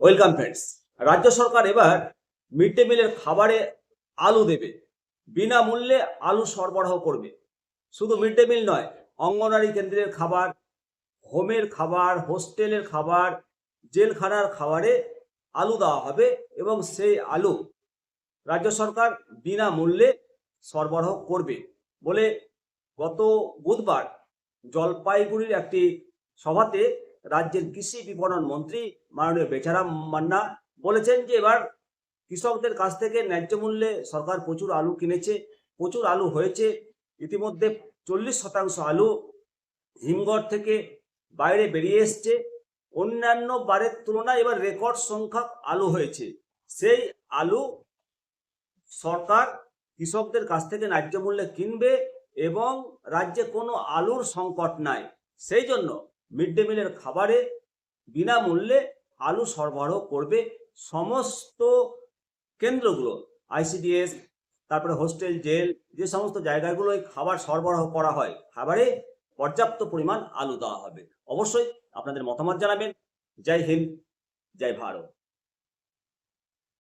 Welcome friends রাজ্য সরকার এবার mid day মিলের খাবারে আলু দেবে। বিনামূল্যে আলু সরবরাহ করবে। শুধু মিড ডে মিল নয় অঙ্গনারী কেন্দ্রের খাবার, হোমের খাবার, হোস্টেলের খাবার, জেলখানার খাবারে আলু দেওয়া হবে এবং সেই আলু রাজ্য সরকার বিনামূল্যে সরবরাহ করবে বলে গত বুধবার জলপাইগুড়ির একটি সভাতে রাজ্যের কৃষি বিপণন মন্ত্রী মাননীয় বেচারাম মান্না বলেছেন যে এবার কৃষকদের কাছ থেকে ন্যায্য মূল্যে সরকার প্রচুর আলু কিনেছে, প্রচুর আলু হয়েছে। ইতিমধ্যে চল্লিশ শতাংশ আলু হিমঘর থেকে বাইরে বেরিয়ে এসছে। অন্যান্য বারের তুলনায় এবার রেকর্ড সংখ্যক আলু হয়েছে। সেই আলু সরকার কৃষকদের কাছ থেকে ন্যায্য মূল্যে কিনবে এবং রাজ্যে কোনো আলুর সংকট নাই। সেই জন্য মিড ডে মিলের খাবারে বিনামূল্যে আলু সরবরাহ করবে সমস্ত কেন্দ্রগুলো, আইসিডিএস, তারপরে হোস্টেল, জেল, যে সমস্ত জায়গাগুলোয় খাবার সরবরাহ করা হয়, খাবারে পর্যাপ্ত পরিমাণ আলু দেওয়া হবে। অবশ্যই আপনাদের মতামত জানাবেন। জয় হিন্দ, জয় ভারত।